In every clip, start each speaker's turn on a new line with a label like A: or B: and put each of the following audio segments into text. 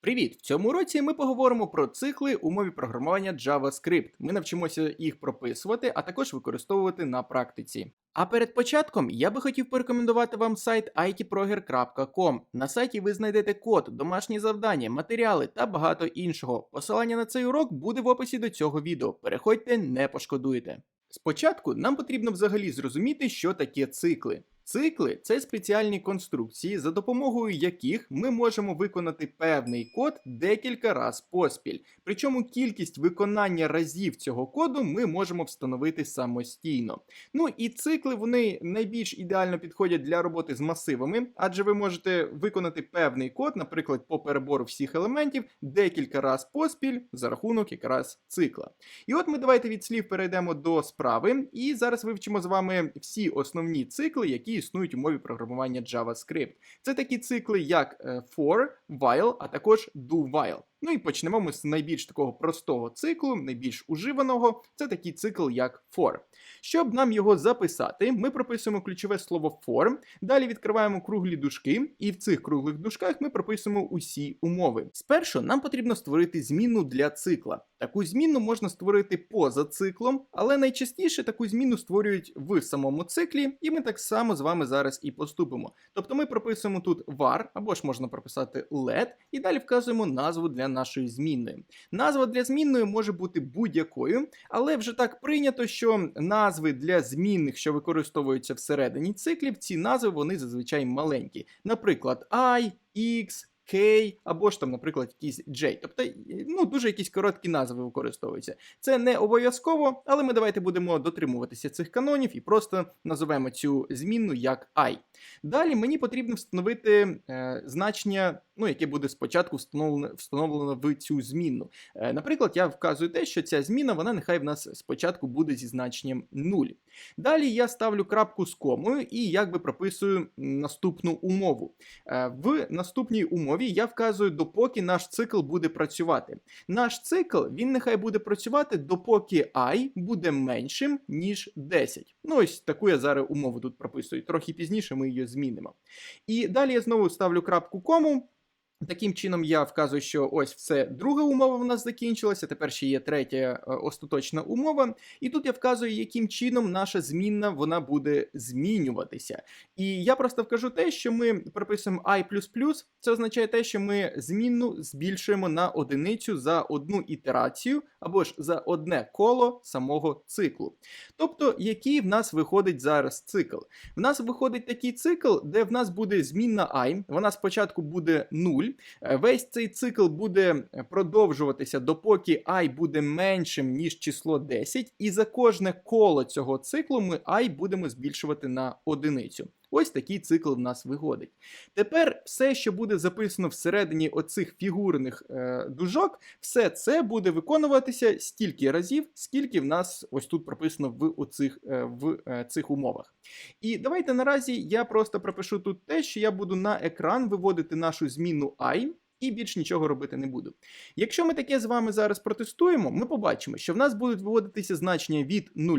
A: Привіт! В цьому уроці ми поговоримо про цикли у мові програмування JavaScript. Ми навчимося їх прописувати, а також використовувати на практиці. А перед початком я би хотів порекомендувати вам сайт itproger.com. На сайті ви знайдете код, домашні завдання, матеріали та багато іншого. Посилання на цей урок буде в описі до цього відео. Переходьте, не пошкодуєте. Спочатку нам потрібно взагалі зрозуміти, що таке цикли. Цикли це спеціальні конструкції, за допомогою яких ми можемо виконати певний код декілька разів поспіль. Причому кількість виконання разів цього коду ми можемо встановити самостійно. Ну і цикли вони найбільш ідеально підходять для роботи з масивами, адже ви можете виконати певний код, наприклад, по перебору всіх елементів декілька разів поспіль за рахунок якраз цикла. І от ми давайте від слів перейдемо до справи, і зараз вивчимо з вами всі основні цикли, які існують у мові програмування JavaScript. Це такі цикли, як е, for, while, а також do while. Ну і почнемо ми з найбільш такого простого циклу, найбільш уживаного. Це такий цикл, як for. Щоб нам його записати, ми прописуємо ключове слово for, далі відкриваємо круглі дужки, і в цих круглих дужках ми прописуємо усі умови. Спершу нам потрібно створити зміну для цикла. Таку зміну можна створити поза циклом, але найчастіше таку зміну створюють в самому циклі, і ми так само з вами зараз і поступимо. Тобто ми прописуємо тут var, або ж можна прописати let, і далі вказуємо назву для нашої змінної. Назва для змінної може бути будь-якою, але вже так прийнято, що назви для змінних, що використовуються всередині циклів, ці назви вони зазвичай маленькі. Наприклад, I, X, K, або ж там, наприклад, якийсь J. Тобто, ну, дуже якісь короткі назви використовуються. Це не обов'язково, але ми давайте будемо дотримуватися цих канонів і просто називаємо цю змінну як I. Далі мені потрібно встановити е, значення, ну, яке буде спочатку встановлено, встановлено в цю змінну. Е, наприклад, я вказую те, що ця зміна, вона нехай в нас спочатку буде зі значенням 0. Далі я ставлю крапку з комою і якби прописую наступну умову. Е, в наступній умові я вказую, допоки наш цикл буде працювати. Наш цикл він нехай буде працювати, допоки і буде меншим, ніж 10. Ну, ось таку я зараз умову тут прописую. Трохи пізніше ми її змінимо. І далі я знову ставлю крапку кому. Таким чином, я вказую, що ось все друга умова в нас закінчилася. Тепер ще є третя е, остаточна умова. І тут я вказую, яким чином наша змінна вона буде змінюватися. І я просто вкажу те, що ми прописуємо i++, це означає те, що ми змінну збільшуємо на одиницю за одну ітерацію або ж за одне коло самого циклу. Тобто, який в нас виходить зараз цикл? В нас виходить такий цикл, де в нас буде змінна i, вона спочатку буде 0. Е, Весь цей цикл буде продовжуватися, допоки і буде меншим, ніж число 10, і за кожне коло цього циклу ми і будемо збільшувати на одиницю. Ось такий цикл в нас виходить. Тепер все, що буде записано всередині оцих фігурних е, дужок, все це буде виконуватися стільки разів, скільки в нас ось тут прописано в оцих, е, в е, цих умовах. І давайте наразі я просто пропишу тут те, що я буду на екран виводити нашу зміну i. І більш нічого робити не буду. Якщо ми таке з вами зараз протестуємо, ми побачимо, що в нас будуть виводитися значення від 0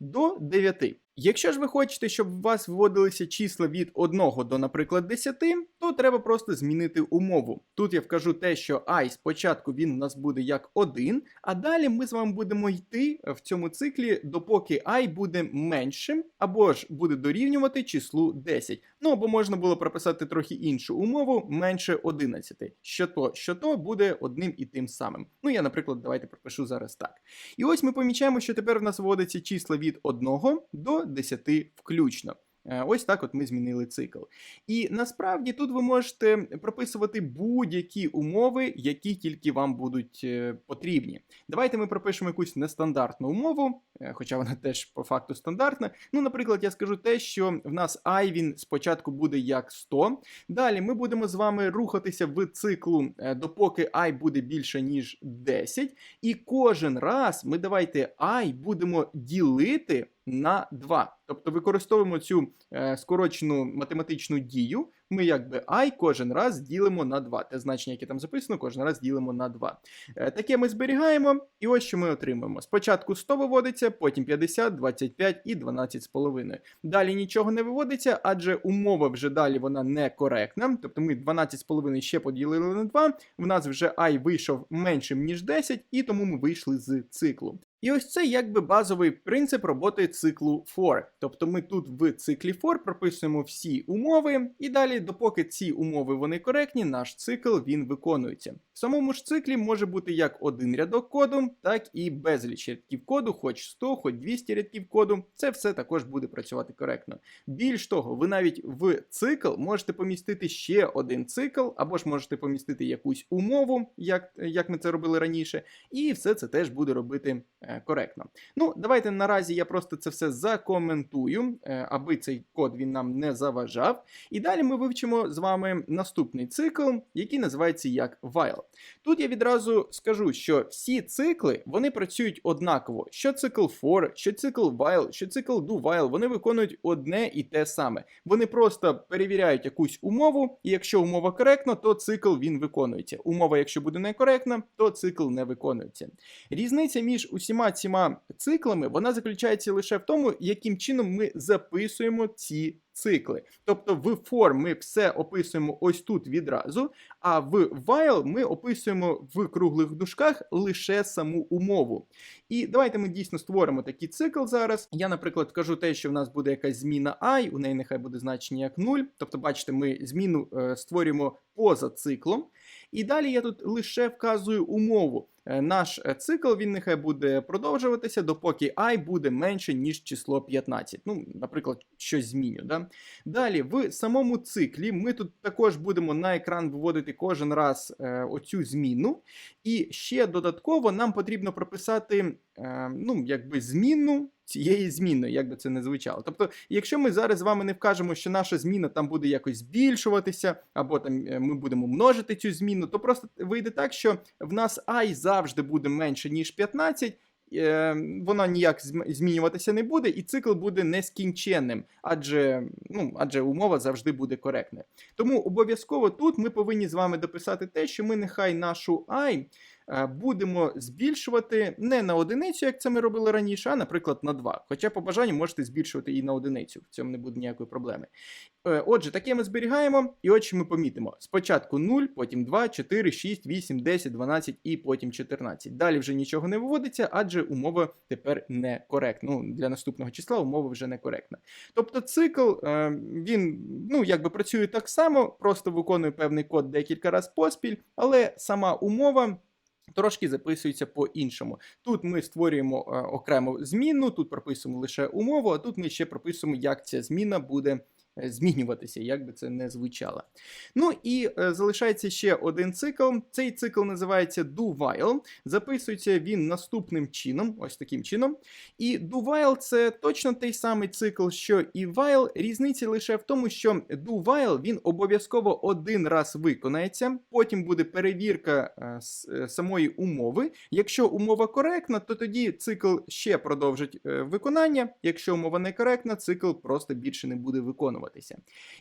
A: до 9. Якщо ж ви хочете, щоб у вас виводилися числа від 1 до, наприклад, 10, то треба просто змінити умову. Тут я вкажу те, що і спочатку він у нас буде як 1, а далі ми з вами будемо йти в цьому циклі, допоки і буде меншим, або ж буде дорівнювати числу 10. Ну або можна було прописати трохи іншу умову менше 11. Що то, що то буде одним і тим самим. Ну я, наприклад, давайте пропишу зараз так. І ось ми помічаємо, що тепер в нас вводиться числа від 1 до 10 включно. Е, ось так от ми змінили цикл. І насправді тут ви можете прописувати будь-які умови, які тільки вам будуть е, потрібні. Давайте ми пропишемо якусь нестандартну умову, е, хоча вона теж по факту стандартна. Ну, наприклад, я скажу те, що в нас і він спочатку буде як 100. Далі ми будемо з вами рухатися в циклу, допоки і буде більше, ніж 10. І кожен раз ми давайте і будемо ділити на 2. Тобто використовуємо цю е, скорочену математичну дію ми якби і кожен раз ділимо на 2. Те значення, яке там записано, кожен раз ділимо на 2. Е, Таке ми зберігаємо, і ось що ми отримуємо. Спочатку 100 виводиться, потім 50, 25 і 12,5. Далі нічого не виводиться, адже умова вже далі вона некоректна. Тобто ми 12,5 ще поділили на 2, в нас вже і вийшов меншим, ніж 10, і тому ми вийшли з циклу. І ось це якби базовий принцип роботи циклу for. Тобто ми тут в циклі for прописуємо всі умови, і далі, допоки ці умови вони коректні, наш цикл він виконується. В самому ж циклі може бути як один рядок коду, так і безліч рядків коду, хоч 100, хоч 200 рядків коду. Це все також буде працювати коректно. Більш того, ви навіть в цикл можете помістити ще один цикл, або ж можете помістити якусь умову, як, як ми це робили раніше, і все це теж буде робити е, коректно. Ну, давайте наразі я просто це все закоментую, е, аби цей код він нам не заважав. І далі ми вивчимо з вами наступний цикл, який називається як while. Тут я відразу скажу, що всі цикли вони працюють однаково. Що цикл for, що цикл while, що цикл do while, вони виконують одне і те саме. Вони просто перевіряють якусь умову, і якщо умова коректна, то цикл він виконується. Умова, якщо буде некоректна, то цикл не виконується. Різниця між усіма цими циклами вона заключається лише в тому, яким чином ми записуємо ці цикли. Тобто в for ми все описуємо ось тут відразу, а в while ми описуємо в круглих дужках лише саму умову. І давайте ми дійсно створимо такий цикл зараз. Я, наприклад, кажу те, що в нас буде якась зміна i, у неї нехай буде значення як 0. Тобто, бачите, ми зміну е, створюємо поза циклом. І далі я тут лише вказую умову. Е, Наш е, цикл він нехай буде продовжуватися, допоки і буде менше, ніж число 15. Ну, наприклад, щось зміню. Да? Далі, в самому циклі ми тут також будемо на екран виводити кожен раз е, оцю зміну. І ще додатково нам потрібно прописати ну, якби зміну цієї зміни, як би це не звучало. Тобто, якщо ми зараз з вами не вкажемо, що наша зміна там буде якось збільшуватися, або там е, ми будемо множити цю зміну, то просто вийде так, що в нас і завжди буде менше, ніж 15. е, Вона ніяк змінюватися не буде, і цикл буде нескінченним, адже, ну, адже умова завжди буде коректною. Тому обов'язково тут ми повинні з вами дописати те, що ми нехай нашу i будемо збільшувати не на одиницю, як це ми робили раніше, а, наприклад, на 2. Хоча по бажанню можете збільшувати і на одиницю, в цьому не буде ніякої проблеми. Е, Отже, таке ми зберігаємо, і от що ми помітимо: спочатку 0, потім 2, 4, 6, 8, 10, 12 і потім 14. Далі вже нічого не виводиться, адже умова тепер не коректна. Ну, для наступного числа умова вже не коректна. Тобто цикл е, він ну, якби працює так само, просто виконує певний код декілька разів поспіль, але сама умова. Трошки записується по-іншому. Тут ми створюємо е, окрему зміну, тут прописуємо лише умову, а тут ми ще прописуємо, як ця зміна буде змінюватися, як би це не звучало. Ну і е, залишається ще один цикл. Цей цикл називається do while. Записується він наступним чином, ось таким чином. І do while це точно той самий цикл, що і while. Різниця лише в тому, що do while він обов'язково один раз виконається, потім буде перевірка е, е, самої умови. Якщо умова коректна, то тоді цикл ще продовжить е, виконання. Якщо умова не коректна, цикл просто більше не буде виконуватися.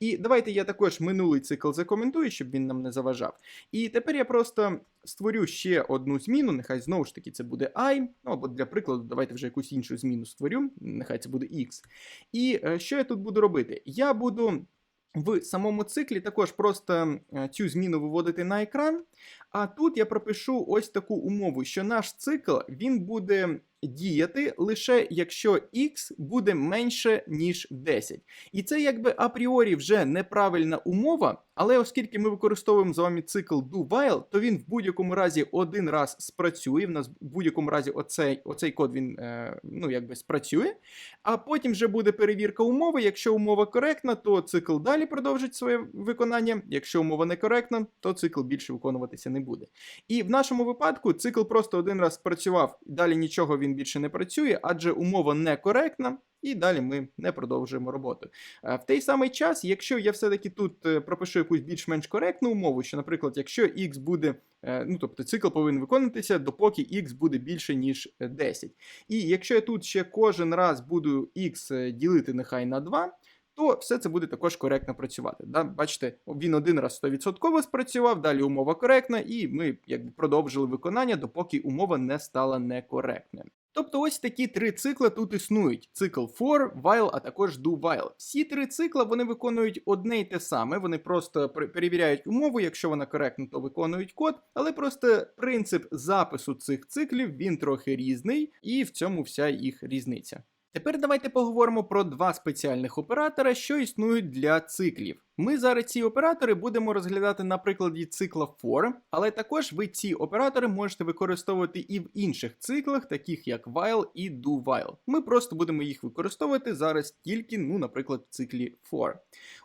A: І давайте я також минулий цикл закоментую, щоб він нам не заважав. І тепер я просто створю ще одну зміну, нехай знову ж таки це буде i, ну або для прикладу, давайте вже якусь іншу зміну створю, нехай це буде x. І е, що я тут буду робити? Я буду в самому циклі також просто е, цю зміну виводити на екран. А тут я пропишу ось таку умову, що наш цикл він буде діяти лише якщо x буде менше, ніж 10. І це якби апріорі вже неправильна умова, але оскільки ми використовуємо з вами цикл do while, то він в будь-якому разі один раз спрацює. В нас в будь-якому разі оцей, оцей код він е, ну, якби спрацює. А потім вже буде перевірка умови. Якщо умова коректна, то цикл далі продовжить своє виконання. Якщо умова некоректна, то цикл більше виконуватися не буде. І в нашому випадку цикл просто один раз спрацював, далі нічого він більше не працює, адже умова некоректна. І далі ми не продовжуємо роботу. Е, В той самий час, якщо я все-таки тут е, пропишу якусь більш-менш коректну умову, що, наприклад, якщо x буде, е, ну тобто цикл повинен виконуватися, допоки x буде більше, ніж е, 10. І якщо я тут ще кожен раз буду x ділити нехай на 2, то все це буде також коректно працювати. Да? Бачите, він один раз 100% спрацював, далі умова коректна, і ми якби продовжили виконання, допоки умова не стала некоректною. Тобто ось такі три цикли тут існують: цикл for, while, а також do while. Всі три цикла вони виконують одне й те саме. Вони просто перевіряють умову. Якщо вона коректна, то виконують код. Але просто принцип запису цих циклів він трохи різний, і в цьому вся їх різниця. Тепер давайте поговоримо про два спеціальних оператора, що існують для циклів. Ми зараз ці оператори будемо розглядати на прикладі цикла for, але також ви ці оператори можете використовувати і в інших циклах, таких як while і do while. Ми просто будемо їх використовувати зараз тільки, ну, наприклад, в циклі for.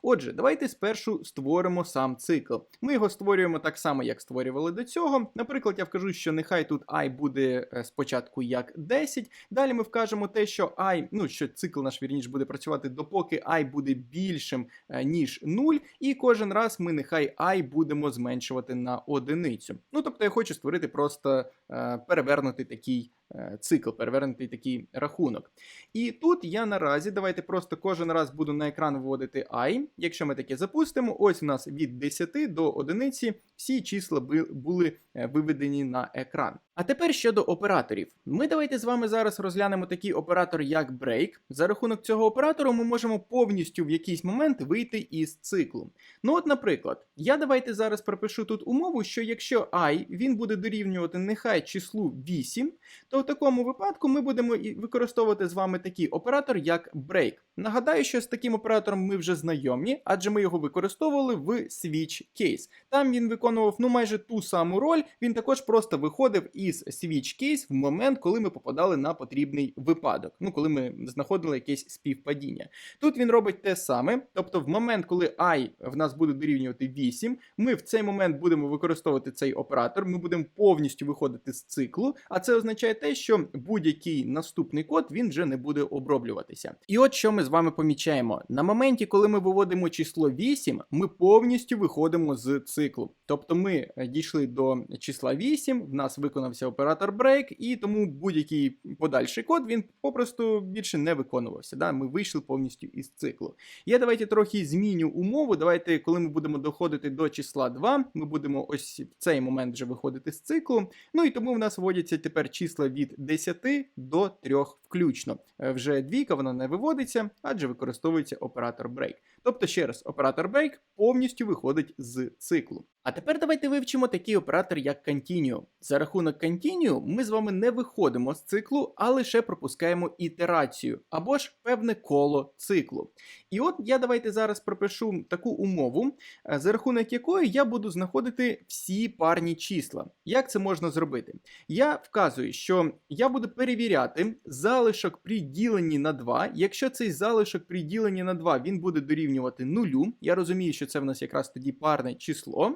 A: Отже, давайте спершу створимо сам цикл. Ми його створюємо так само, як створювали до цього. Наприклад, я вкажу, що нехай тут і буде е, спочатку як 10. Далі ми вкажемо те, що i, ну що цикл наш вірніше буде працювати допоки і буде більшим е, ніж 0, і кожен раз ми нехай і будемо зменшувати на одиницю. Ну тобто я хочу створити просто е, перевернутий такий цикл, перевернутий такий рахунок. І тут я наразі, давайте просто кожен раз буду на екран вводити i. Якщо ми таке запустимо, ось у нас від 10 до одиниці всі числа були е, виведені на екран. А тепер щодо операторів. Ми давайте з вами зараз розглянемо такий оператор, як break. За рахунок цього оператору ми можемо повністю в якийсь момент вийти із циклу. Ну от, наприклад, я давайте зараз пропишу тут умову, що якщо і він буде дорівнювати нехай числу 8, то в такому випадку ми будемо використовувати з вами такий оператор, як break. Нагадаю, що з таким оператором ми вже знайомі, адже ми його використовували в switch case. Там він виконував ну майже ту саму роль. Він також просто виходив із switch case в момент, коли ми попадали на потрібний випадок. Ну, коли ми знаходили якесь співпадіння. Тут він робить те саме, тобто, в момент, коли і в нас буде дорівнювати 8, ми в цей момент будемо використовувати цей оператор. Ми будемо повністю виходити з циклу, а це означає те, що будь-який наступний код він вже не буде оброблюватися. І от що ми з вами помічаємо: на моменті, коли ми виводимо число 8, ми повністю виходимо з циклу. Тобто ми е, дійшли до числа 8, в нас виконався оператор break, і тому будь-який подальший код він попросту більше не виконувався. Да? Ми вийшли повністю із циклу. Я давайте трохи зміню умову. Давайте, коли ми будемо доходити до числа 2, ми будемо ось в цей момент вже виходити з циклу. Ну і тому в нас вводяться тепер числа від 10 до 3 включно. Е, Вже двійка вона не виводиться, адже використовується оператор break. Тобто, ще раз, оператор break повністю виходить з циклу. А тепер давайте вивчимо такий оператор, як continue. За рахунок continue ми з вами не виходимо з циклу, а лише пропускаємо ітерацію або ж певне коло циклу. І от я давайте зараз пропишу таку умову, е, за рахунок якої я буду знаходити всі парні числа. Як це можна зробити? Я вказую, що я буду перевіряти залишок при діленні на 2. Якщо цей залишок при діленні на 2 він буде дорівнювати нулю, я розумію, що це в нас якраз тоді парне число.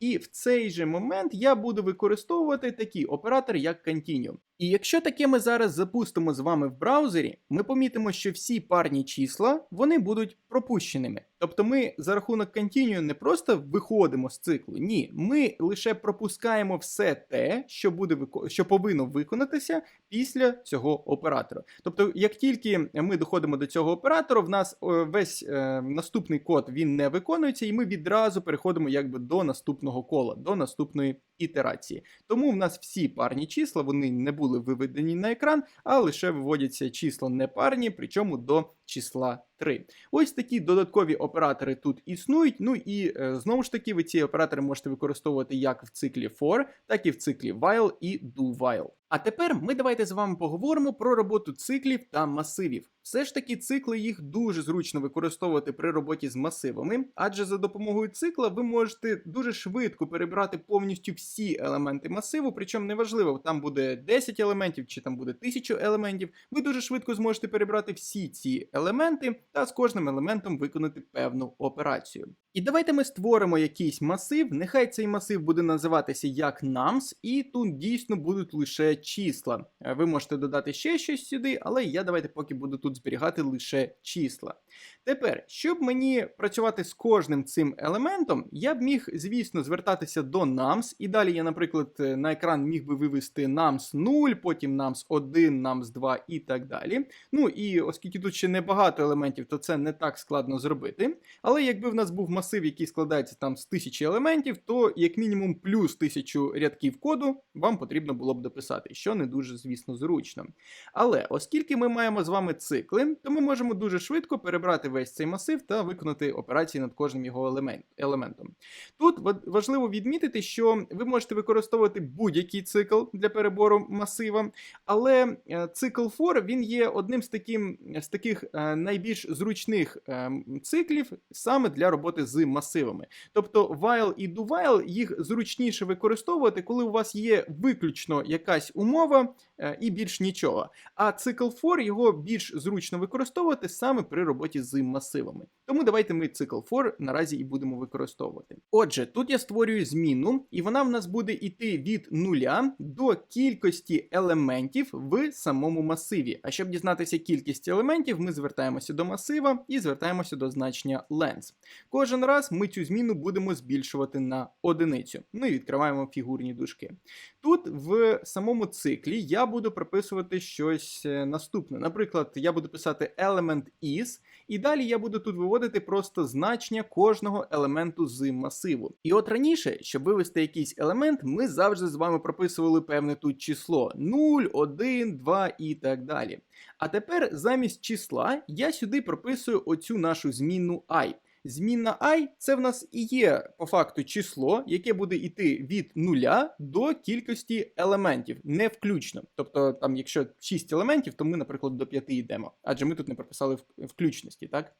A: І в цей же момент я буду використовувати такий оператор, як continue. І якщо таке ми зараз запустимо з вами в браузері, ми помітимо, що всі парні числа вони будуть пропущеними. Тобто ми за рахунок continue не просто виходимо з циклу, ні, ми лише пропускаємо все те, що буде що повинно виконатися після цього оператора. Тобто, як тільки ми доходимо до цього оператора, в нас е, весь е, наступний код він не виконується, і ми відразу переходимо якби до наступного кола, до наступної ітерації. Тому в нас всі парні числа вони не були виведені на екран, а лише виводяться числа непарні, причому до числа 3. Ось такі додаткові оператори тут існують. Ну і е, знову ж таки, ви ці оператори можете використовувати як в циклі for, так і в циклі while і do while. А тепер ми давайте з вами поговоримо про роботу циклів та масивів. Все ж таки, цикли їх дуже зручно використовувати при роботі з масивами, адже за допомогою цикла ви можете дуже швидко перебрати повністю всі елементи масиву, причому неважливо, там буде 10 елементів чи там буде 1000 елементів. Ви дуже швидко зможете перебрати всі ці елементи та з кожним елементом виконати певну операцію. І давайте ми створимо якийсь масив. Нехай цей масив буде називатися як nums, і тут дійсно будуть лише числа. Е, Ви можете додати ще щось сюди, але я давайте поки буду тут зберігати лише числа. Тепер, щоб мені працювати з кожним цим елементом, я б міг, звісно, звертатися до nums, і далі я, наприклад, е, на екран міг би вивести nums 0, потім nums 1, nums 2 і так далі. Ну і оскільки тут ще не багато елементів, то це не так складно зробити. Але якби в нас був масив, який складається там з тисячі елементів, то як мінімум плюс тисячу рядків коду вам потрібно було б дописати, що не дуже, звісно, зручно. Але оскільки ми маємо з вами цикли, то ми можемо дуже швидко перебрати весь цей масив та виконати операції над кожним його елемент, елементом. Тут важливо відмітити, що ви можете використовувати будь-який цикл для перебору масива, але е, цикл for він є одним з, таким, з таких е, найбільш зручних е, циклів саме для роботи з масивами. Тобто while і do while їх зручніше використовувати, коли у вас є виключно якась умова е, і більш нічого. А цикл for його більш зручно використовувати саме при роботі з масивами. Тому давайте ми цикл for наразі і будемо використовувати. Отже, тут я створюю зміну, і вона в нас буде йти від нуля до кількості елементів в самому масиві. А щоб дізнатися кількість елементів, ми звертаємося до масива і звертаємося до значення length. Кожен раз ми цю зміну будемо збільшувати на одиницю. Ну і відкриваємо фігурні дужки. Тут в самому циклі я буду прописувати щось е, наступне. Наприклад, я буду писати element is, і далі я буду тут виводити просто значення кожного елементу з масиву. І от раніше, щоб вивести якийсь елемент, ми завжди з вами прописували певне тут число 0, 1, 2 і так далі. А тепер замість числа я сюди прописую оцю нашу змінну i. Змінна і це в нас і є по факту число, яке буде йти від нуля до кількості елементів, не включно. Тобто, там, якщо 6 елементів, то ми, наприклад, до 5 йдемо, адже ми тут не прописали включності, так?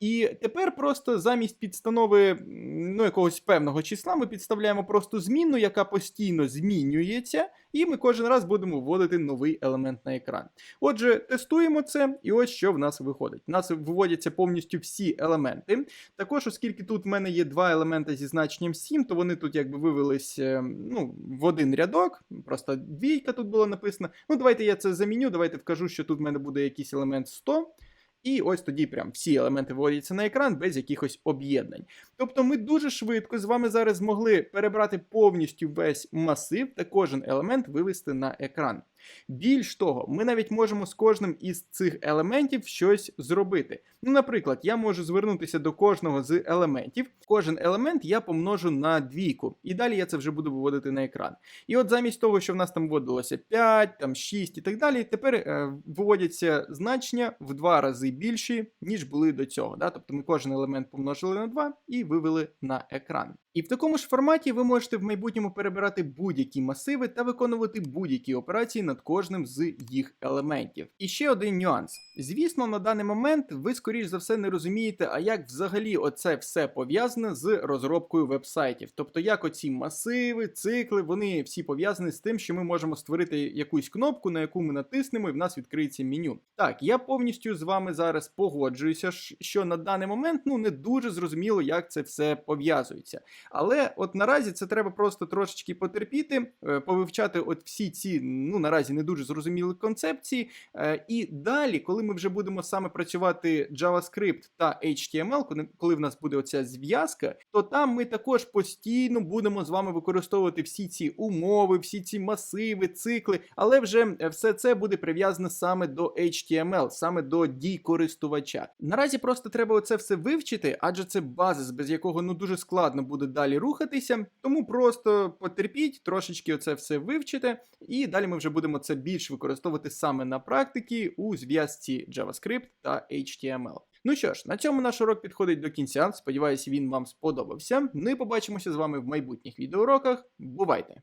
A: І тепер просто замість підстанови ну, якогось певного числа ми підставляємо просто змінну, яка постійно змінюється, і ми кожен раз будемо вводити новий елемент на екран. Отже, тестуємо це, і ось що в нас виходить. У нас виводяться повністю всі елементи. Також, оскільки тут в мене є два елементи зі значенням 7, то вони тут якби вивелись е, ну, в один рядок. Просто двійка тут була написана. Ну, давайте я це заміню. Давайте вкажу, що тут в мене буде якийсь елемент 100. І ось тоді прям всі елементи виводяться на екран без якихось об'єднань. Тобто ми дуже швидко з вами зараз змогли перебрати повністю весь масив та кожен елемент вивести на екран. Більш того, ми навіть можемо з кожним із цих елементів щось зробити. Ну, наприклад, я можу звернутися до кожного з елементів. Кожен елемент я помножу на двійку, і далі я це вже буду виводити на екран. І от замість того, що в нас там вводилося 5, там 6 і так далі, тепер е, виводяться значення в два рази більші, ніж були до цього. Да? Тобто ми кожен елемент помножили на 2 і вивели на екран. І в такому ж форматі ви можете в майбутньому перебирати будь-які масиви та виконувати будь-які операції над кожним з їх елементів. І ще один нюанс. Звісно, на даний момент ви, скоріш за все, не розумієте, а як взагалі оце все пов'язане з розробкою вебсайтів. Тобто, як оці масиви, цикли, вони всі пов'язані з тим, що ми можемо створити якусь кнопку, на яку ми натиснемо, і в нас відкриється меню. Так, я повністю з вами зараз погоджуюся, що на даний момент ну не дуже зрозуміло, як це все пов'язується. Але от наразі це треба просто трошечки потерпіти, е, повивчати от всі ці ну наразі не дуже зрозумілі концепції. Е, І далі, коли ми вже будемо саме працювати JavaScript та HTML, коли- в нас буде оця зв'язка, то там ми також постійно будемо з вами використовувати всі ці умови, всі ці масиви, цикли, але вже е, все це буде прив'язане саме до HTML, саме до дій користувача. Наразі просто треба оце все вивчити, адже це базис, без якого ну дуже складно буде далі рухатися. Тому просто потерпіть, трошечки оце все вивчите, і далі ми вже будемо це більш використовувати саме на практиці у зв'язці JavaScript та HTML. Ну що ж, на цьому наш урок підходить до кінця. Сподіваюся, він вам сподобався. І побачимося з вами в майбутніх відеоуроках. Бувайте!